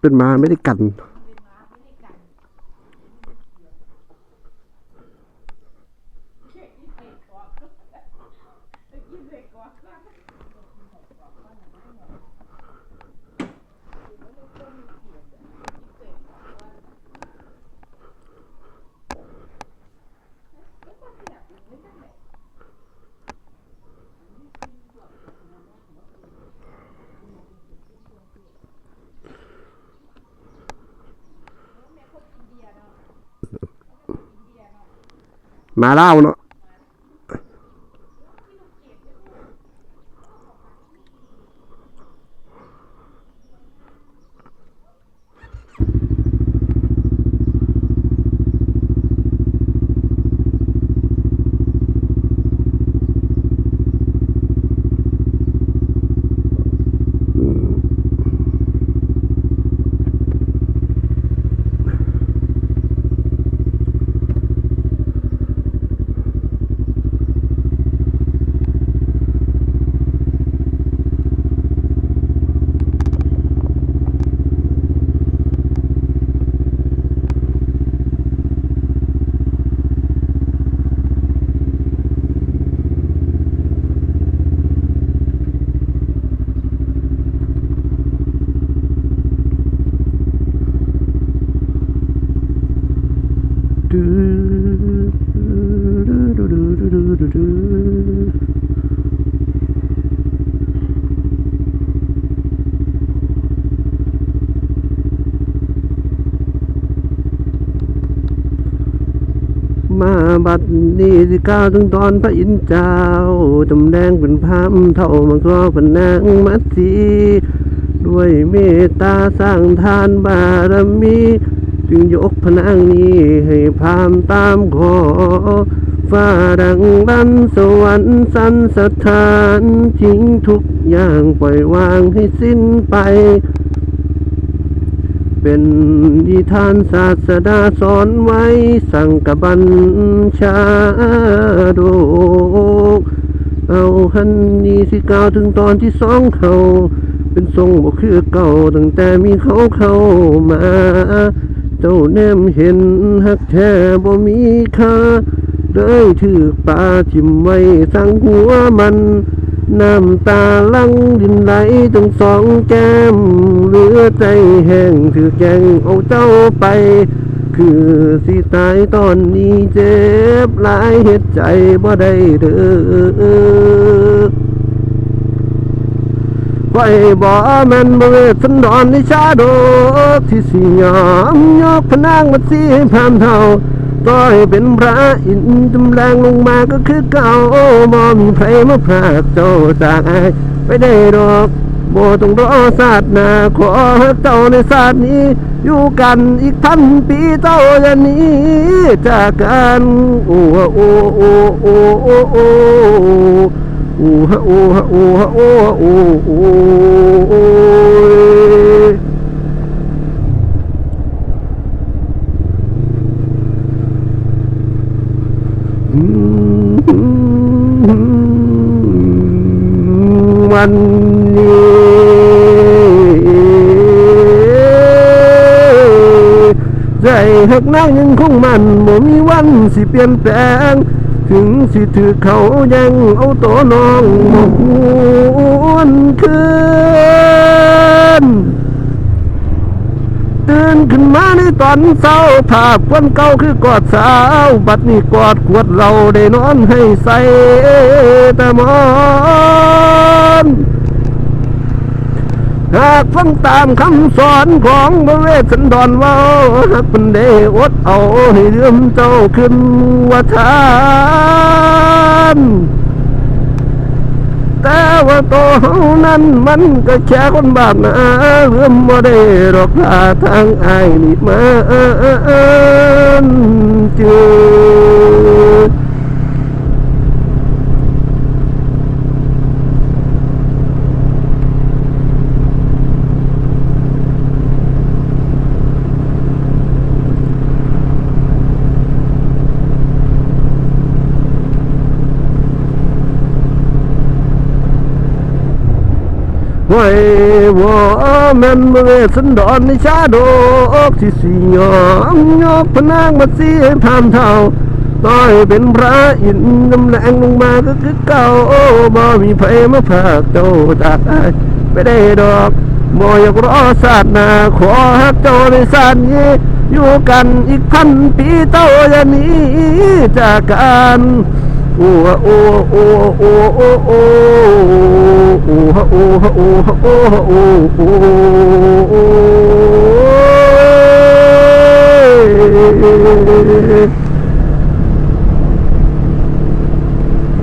เป็นมาไม่ได้กัน มาเล่าเนาะ ดูดูดูดูดูดูดู มาบัดนี้สิก้าวถึงตอนพระอินทร์เจ้าจำแดงเป็นพามเท่ามังกรพนางมัดสีด้วยเมตตาสร้างทานบารมี จึงยกพนางนี้ให้พามตามขอฟ้าดังรันสวรรค์สันสถานทิ้งทุกอย่างปล่อยวางให้สิ้นไป เป็นนิทานศาสดาสอนไว้ สั่งกับบัญชาโดกเอาหันนี้สิกล่าวถึงตอนที่สองเขาเป็นทรงบ่คือเก่าตั้งแต่มีเขาเข้ามา เจ้าแนมเห็นหักแท้บ่มีค่าเลยถือปลาทิมไว้สั่งหัวมัน น้ำตาลังดินไหลตั้งสองแก้มเหลือใจแห้งถือแกงเอาเจ้าไป คือสิตายตอนนี้เจ็บหลายเหตุใจบ่ได้เด้อไว้บ่แม่นบ่เวทสันดอนในชาดกที่สิยอมยกพนางมาสีให้พามเท่า ต่อให้เป็นพระอินทร์จำแรงลงมาก็คือเก่าบ่มีใครมาพรากเจ้าจากอายไปได้ดอกบ่ต้องรอศาสตร์นาขอเจ้าในศาสตร์นี้ อยู่กันอีกพันปีเจ้าอย่านี้จากกันโอ้โอ้โอ้โอ้โอ้โอ้โอูฮะอูฮะอูฮะอูฮะอู วันนี้ใจหักนางยังคงมันบ่มีวันสิเปลี่ยนแปลง ถึงสิถือเขายังเอาตัวน้องมาหวนคืน ตื่นขึ้นมาในตอนเศร้าภาพคนเก่าคือกอดสาว บัดนี้กอดขวดเราได้นอนให้ใส่แต่มอนหากฟังตามคำสอนของพระเวสสันดรว่าหากเป็นได้อดเอาให้เรื่มเจ้าขึ้นว่าทาน ว่าตัวเฮานั้นมันก็แค่คนบาปนะเรื่มบ่ได้หรอกพาทางอายนี่มาจืด อไว้วาแม่นเวสันดอนในชาดกที่สีหยองยกพนางมาสีพามเท่าต้อยเป็นพระอินทร์กำแรงลงมาก็คือเก่าบ่มีไผมาพากเจ้าจากไปได้ดอกบ่อยากรอศาสนาขอฮักเจ้าในศาสนี้ อยู่กันอีกพันปีเต้าอย่านี้จากกัน โอ้โอ้โอ้โอ้โอ้โอ้โอ้โอ้โอ้โอ้โอ้